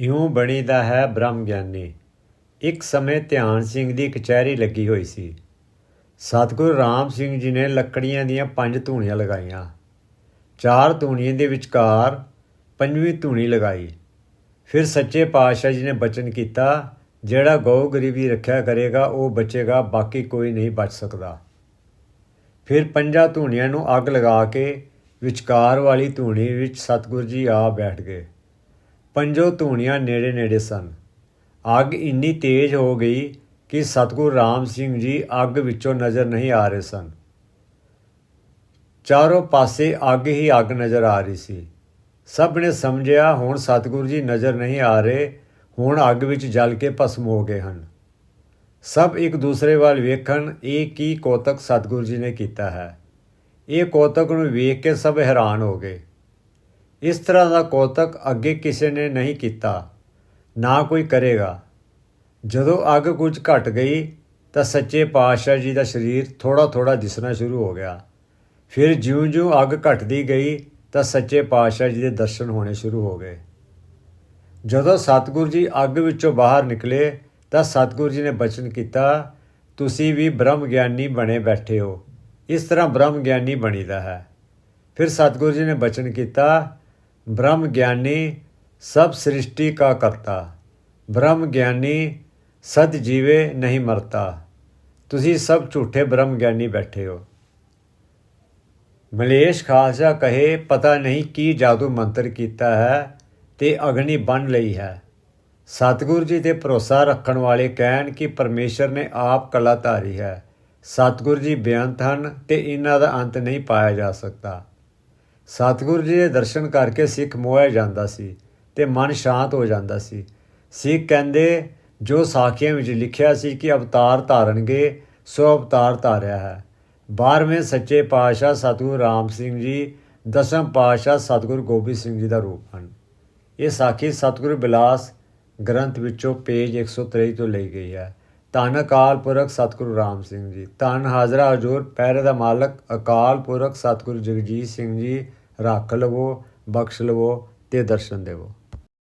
ਇਉਂ ਬਣੀਦਾ ਹੈ ਬ੍ਰਹਮ ਗਿਆਨੀ ਇੱਕ ਸਮੇਂ ਧਿਆਨ ਸਿੰਘ ਦੀ ਕਚਹਿਰੀ ਲੱਗੀ ਹੋਈ ਸੀ। ਸਤਿਗੁਰੂ ਰਾਮ ਸਿੰਘ ਜੀ ਨੇ ਲੱਕੜੀਆਂ ਦੀਆਂ ਪੰਜ ਧੂਣੀਆਂ ਲਗਾਈਆਂ। ਚਾਰ ਧੂਣੀਆਂ ਦੇ ਵਿਚਕਾਰ ਪੰਜਵੀਂ ਧੂਣੀ ਲਗਾਈ। ਫਿਰ ਸੱਚੇ ਪਾਤਸ਼ਾਹ ਜੀ ਨੇ ਬਚਨ ਕੀਤਾ, ਜਿਹੜਾ ਗਊ ਗਰੀਬੀ ਰੱਖਿਆ ਕਰੇਗਾ, ਉਹ ਬਚੇਗਾ, ਬਾਕੀ ਕੋਈ ਨਹੀਂ ਬਚ ਸਕਦਾ। ਫਿਰ ਪੰਜਾਂ ਧੂਣੀਆਂ ਨੂੰ ਅੱਗ ਲਗਾ ਕੇ ਵਿਚਕਾਰ ਵਾਲੀ ਧੂਣੀ ਵਿੱਚ ਸਤਿਗੁਰੂ ਜੀ ਆ ਬੈਠ ਗਏ। ਪੰਜੋ ਧੂਣੀਆਂ ਨੇੜੇ ਨੇੜੇ ਸਨ। ਅੱਗ ਇੰਨੀ ਤੇਜ਼ ਹੋ ਗਈ ਕਿ ਸਤਿਗੁਰੂ ਰਾਮ ਸਿੰਘ ਜੀ ਅੱਗ ਵਿੱਚੋਂ ਨਜ਼ਰ ਨਹੀਂ ਆ ਰਹੇ ਸਨ। ਚਾਰੋਂ ਪਾਸੇ ਅੱਗ ਹੀ ਅੱਗ ਨਜ਼ਰ ਆ ਰਹੀ ਸੀ। ਸਭ ਨੇ ਸਮਝਿਆ, ਹੁਣ ਸਤਿਗੁਰੂ ਜੀ ਨਜ਼ਰ ਨਹੀਂ ਆ ਰਹੇ, ਹੁਣ ਅੱਗ ਵਿੱਚ ਜਲ ਕੇ ਭਸਮ ਹੋ ਗਏ ਹਨ। ਸਭ ਇੱਕ ਦੂਸਰੇ ਵੱਲ ਵੇਖਣ, ਇਹ ਕੀ ਕੋਤਕ ਸਤਿਗੁਰੂ ਜੀ ਨੇ ਕੀਤਾ ਹੈ। ਇਹ ਕੋਤਕ ਨੂੰ ਵੇਖ ਕੇ ਸਭ ਹੈਰਾਨ ਹੋ ਗਏ। ਇਸ ਤਰ੍ਹਾਂ ਦਾ ਕੋਤਕ ਅੱਗੇ ਕਿਸੇ ਨੇ ਨਹੀਂ ਕੀਤਾ, ਨਾ ਕੋਈ ਕਰੇਗਾ। ਜਦੋਂ ਅੱਗ ਕੁਝ ਘਟ ਗਈ ਤਾਂ ਸੱਚੇ ਪਾਤਸ਼ਾਹ ਜੀ ਦਾ ਸਰੀਰ ਥੋੜਾ ਥੋੜਾ ਦਿਸਣਾ ਸ਼ੁਰੂ ਹੋ ਗਿਆ। ਫਿਰ ਜਿਉਂ-ਜਿਉਂ ਅੱਗ ਘਟਦੀ ਗਈ ਤਾਂ ਸੱਚੇ ਪਾਤਸ਼ਾਹ ਜੀ ਦੇ ਦਰਸ਼ਨ ਹੋਣੇ ਸ਼ੁਰੂ ਹੋ ਗਏ। ਜਦੋਂ ਸਤਿਗੁਰੂ ਜੀ ਅੱਗ ਵਿੱਚੋਂ ਬਾਹਰ ਨਿਕਲੇ ਤਾਂ ਸਤਿਗੁਰੂ ਜੀ ਨੇ ਬਚਨ ਕੀਤਾ, ਤੁਸੀਂ ਵੀ ਬ੍ਰਹਮ ਗਿਆਨੀ ਬਣੇ ਬੈਠੇ ਹੋ। ਇਸ ਤਰ੍ਹਾਂ ਬ੍ਰਹਮ ਗਿਆਨੀ ਬਣੀਦਾ ਹੈ। ਫਿਰ ਸਤਿਗੁਰੂ ਜੀ ਨੇ ਬਚਨ ਕੀਤਾ ਬ੍ਰਹਮ ਗਿਆਨੀ ਸਭ ਸ੍ਰਿਸ਼ਟੀ ਕਾ ਕਰਤਾ। ਬ੍ਰਹਮ ਗਿਆਨੀ ਸਦ ਜੀਵੇ ਨਹੀਂ ਮਰਤਾ। ਤੁਸੀਂ ਸਭ ਝੂਠੇ ਬ੍ਰਹਮ ਗਿਆਨੀ ਬੈਠੇ ਹੋ। ਮਲੇਸ਼ ਖਾਲਸਾ ਕਹੇ, ਪਤਾ ਨਹੀਂ ਕੀ ਜਾਦੂ ਮੰਤਰ ਕੀਤਾ ਹੈ ਤੇ ਅਗਨੀ ਬਣ ਲਈ ਹੈ। ਸਤਿਗੁਰੂ ਜੀ ਤੇ ਭਰੋਸਾ ਰੱਖਣ ਵਾਲੇ ਕਹਿਣ ਕਿ ਪਰਮੇਸ਼ਰ ਨੇ ਆਪ ਕਲਾ ਧਾਰੀ ਹੈ। ਸਤਿਗੁਰੂ ਜੀ ਬੇਅੰਤ ਹਨ ਤੇ ਇਹਨਾਂ ਦਾ ਅੰਤ ਨਹੀਂ ਪਾਇਆ ਜਾ ਸਕਦਾ। ਸਤਿਗੁਰੂ ਜੀ ਦੇ ਦਰਸ਼ਨ ਕਰਕੇ ਸਿੱਖ ਮੋਹਿਆ ਜਾਂਦਾ ਸੀ ਤੇ ਮਨ ਸ਼ਾਂਤ ਹੋ ਜਾਂਦਾ ਸੀ। ਸਿੱਖ ਕਹਿੰਦੇ, ਜੋ ਸਾਖੀਆਂ ਵਿੱਚ ਲਿਖਿਆ ਸੀ ਕਿ ਅਵਤਾਰ ਧਾਰਨਗੇ, ਸੋ ਅਵਤਾਰ ਧਾਰਿਆ ਹੈ। 12ਵੇਂ ਸੱਚੇ ਪਾਤਸ਼ਾਹ ਸਤਿਗੁਰੂ ਰਾਮ ਸਿੰਘ ਜੀ ਦਸਮ ਪਾਤਸ਼ਾਹ ਸਤਿਗੁਰੂ ਗੋਬਿੰਦ ਸਿੰਘ ਜੀ ਦਾ ਰੂਪ ਹਨ। ਇਹ ਸਾਖੀ ਸਤਿਗੁਰੂ ਬਿਲਾਸ ਗ੍ਰੰਥ ਵਿੱਚੋਂ ਪੇਜ 123 ਤੋਂ ਲਈ ਗਈ ਹੈ। ਧੰਨ ਅਕਾਲ ਪੁਰਖ ਸਤਿਗੁਰੂ ਰਾਮ ਸਿੰਘ ਜੀ, ਧੰਨ ਹਾਜ਼ਰਾ ਹਜ਼ੂਰ ਪੈਰੇ ਦਾ ਮਾਲਕ ਅਕਾਲ ਪੁਰਖ ਸਤਿਗੁਰੂ ਜਗਜੀਤ ਸਿੰਘ ਜੀ રાખ લવો બક્ષ લવો તે દર્શન દેવો.